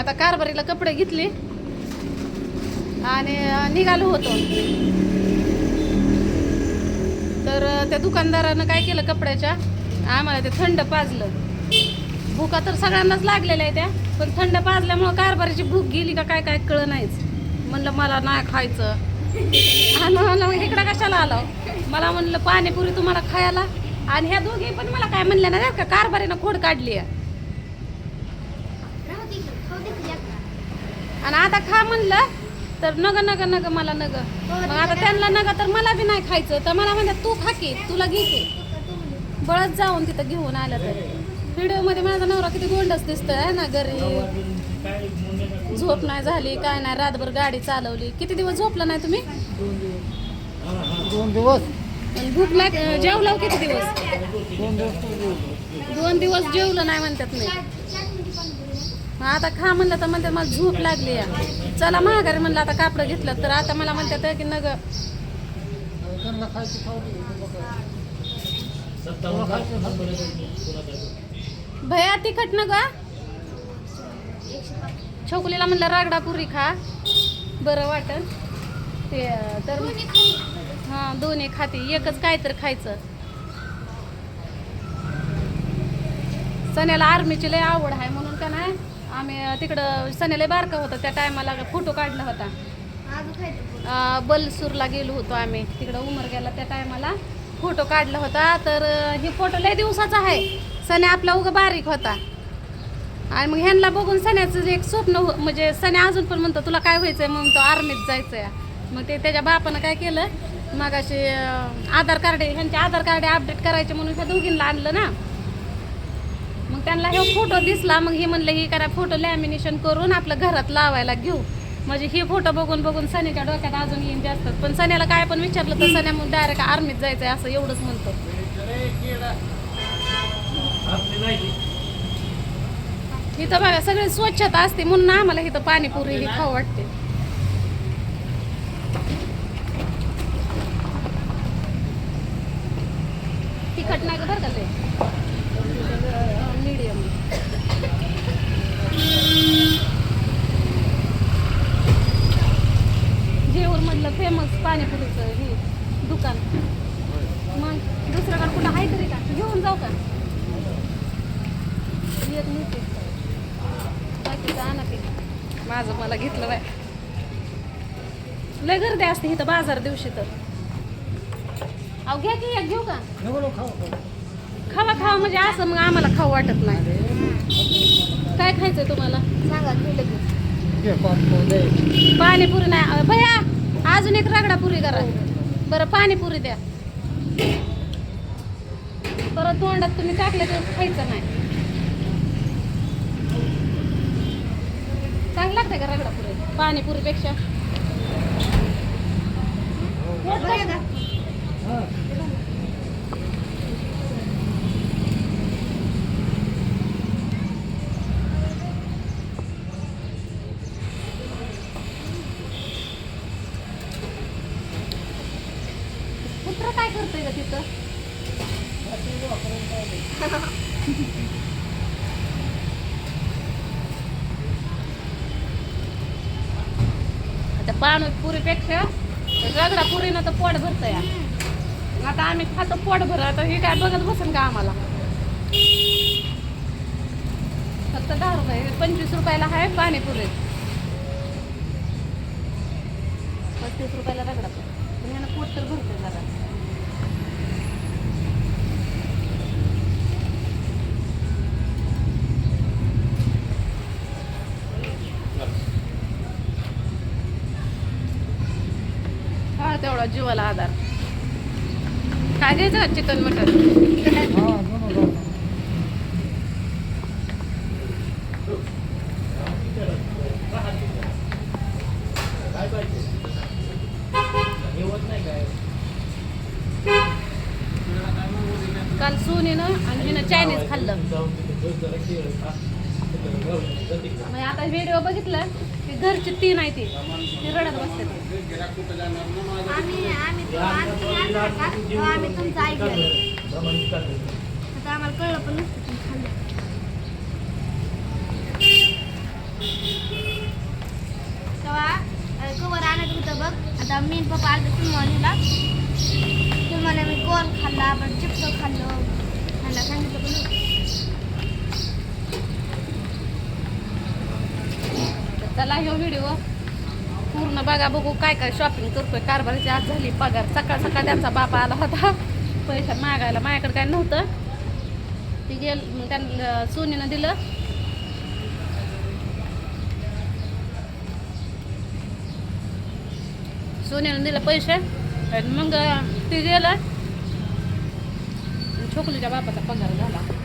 आता कारभारीला कपडे घेतले आणि निघालो होतो. तर त्या दुकानदारानं काय केलं कपड्याच्या? आम्हाला ते थंड पाजलं. भुका तर सगळ्यांनाच लागलेल्या आहे त्या पण थंड पाजल्यामुळं कारभारीची भूक गेली का काय काय कळ नाहीच. म्हणलं मला नाही खायचं. आणि म्हणलं इकडं कशाला आलो? मला म्हणलं पाणीपुरी तुम्हाला खायला. आणि ह्या दोघी पण मला काय म्हणल्या ना का कारभारीनं खोड काढली आहे. आणि आता खा म्हणलं तर नग नग नग मला नग. मग आता त्यांना नग तर मला बी नाही खायचं. तर मला म्हणतात तू खा की तुला घे की. बळच जाऊन तिथं घेऊन आलं तर. व्हिडिओमध्ये माझा नवरा किती गोंडच दिसतोय है ना घरी. झोप नाही झाली काय नाही रातभर गाडी चालवली. किती दिवस झोपला नाही तुम्ही? दोन दिवस. आणि भूक नाही जेवलो किती दिवस? दोन दिवस. दोन दिवस जेवलं नाही म्हणतात मी. मग आता खा म्हणलं तर म्हणते मला झोप लागली या चला महागारी म्हणलं आता कापडं घेतलं तर आता मला म्हणतात की नग भया तिखट न ग छोकलीला म्हणलं रागडा पुरी खा. बरं वाटन. ते तर हां दोन्ही खाते. एकच काय तर खायचं. सण्याला आर्मीची लय आवड आहे म्हणून का नाही? आम्ही तिकडं सनेला बारका होता. त्या टायमाला फोटो काढला होता. बलसूरला गेलो होतो आम्ही. तिकडं उमरग्याला त्या टायमाला. फोटो काढला होता. तर हे फोटो लय दिवसाचा आहे. सने आपला उगा बारीक होता. आणि मग ह्यांना बघून सण्याचं एक स्वप्न हो- म्हणजे सण्या अजून पण म्हणतो तुला काय व्हायचंय? मग तो आर्मीत जायचंय. मग ते त्याच्या बापानं काय केलं? मग आधार कार्ड ह्यांचे आधार कार्ड अपडेट करायचे म्हणून ह्या दोघींना आणलं ना. मग त्यांना हे फोटो दिसला मग हे म्हणलं की करा फोटो लॅमिनेशन करून आपलं घरात लावायला घेऊ. म्हणजे हे फोटो बघून बघून सनीच्या डोक्यात अजून येईन जास्त. पण सण्याला काय पण विचारलं तर सण्या मग डायरेक्ट आर्मीत जायचंय असं एवढंच म्हणतो. इथं बघा सगळी स्वच्छता असते म्हणून आम्हाला इथं पाणीपुरी ही खाऊ वाटते. तिखट नाही बर? पाणीपुरीचं हे दुकान. मग दुसऱ्याकडे कुठं आहे तरी का? घेऊन जाऊ का? येत नाही ते बाकीचं आणा ते. माझं मला घेतलं बाय. लय गर्दी असते इथं बाजार दिवशी तर. अहो घ्या की एक घेऊ का? नको नको खाऊ खावा खावा म्हणजे असं मग आम्हाला खाऊ वाटत नाही. काय खायचंय तुम्हाला? दे. पाणीपुरी नाही. अं, भैया! अजून एक रगडा पुरी करा. बरं पाणीपुरी द्या. परत तोंडात तुम्ही टाकले तर खायचं नाही. चांगलं लागतंय का रगडा पुरी? पाणीपुरीपेक्षा कुत्र काय करतोय का तिथं? आता पाणीपुरीपेक्षा रगडा पुरीनं तर पोट भरत या आता आम्ही खातो पोट भर आता हे काय बघत बसन का आम्हाला? फक्त दहा रुपये पंचवीस रुपयाला आहे पाणीपुरी पस्तीस रुपयाला रगडा पण पोट तर भरतोय. तेवढा जीवाला आधार. काय घ्यायचं का चिकन मटन काल सोने ना आणि चायनीज खाल्लं. मग आता व्हिडिओ बघितलं की घरची तीन आहे ती. रडत बसते आम्ही आम्ही तेव्हा आम्ही तुमचं ऐकलं आता आम्हाला कळलं पण नसतं खाल्लं. तेव्हा कवर आणत होतं बघ. आता मी पप्पा आलतो तुम्हाला तुम्हाला मी कोल खाल्ला? पण चिप्स खाल्लो. खाल्ला सांगितलं पण नव्हतं. तर चला ह्यो व्हिडिओ. पूर्ण बघा बघू काय काय शॉपिंग करतोय. कारभाराची आज झाली पगार. सकाळ सकाळ त्यांचा बापा आला होता. पैसा मागायला. माझ्याकडे काय नव्हतं. ती गेल मग त्यांना सोनीनं दिलं. सोनीनं दिलं पैसे. आणि मग ती गेलं. छोकलीच्या बापाचा पगार झाला.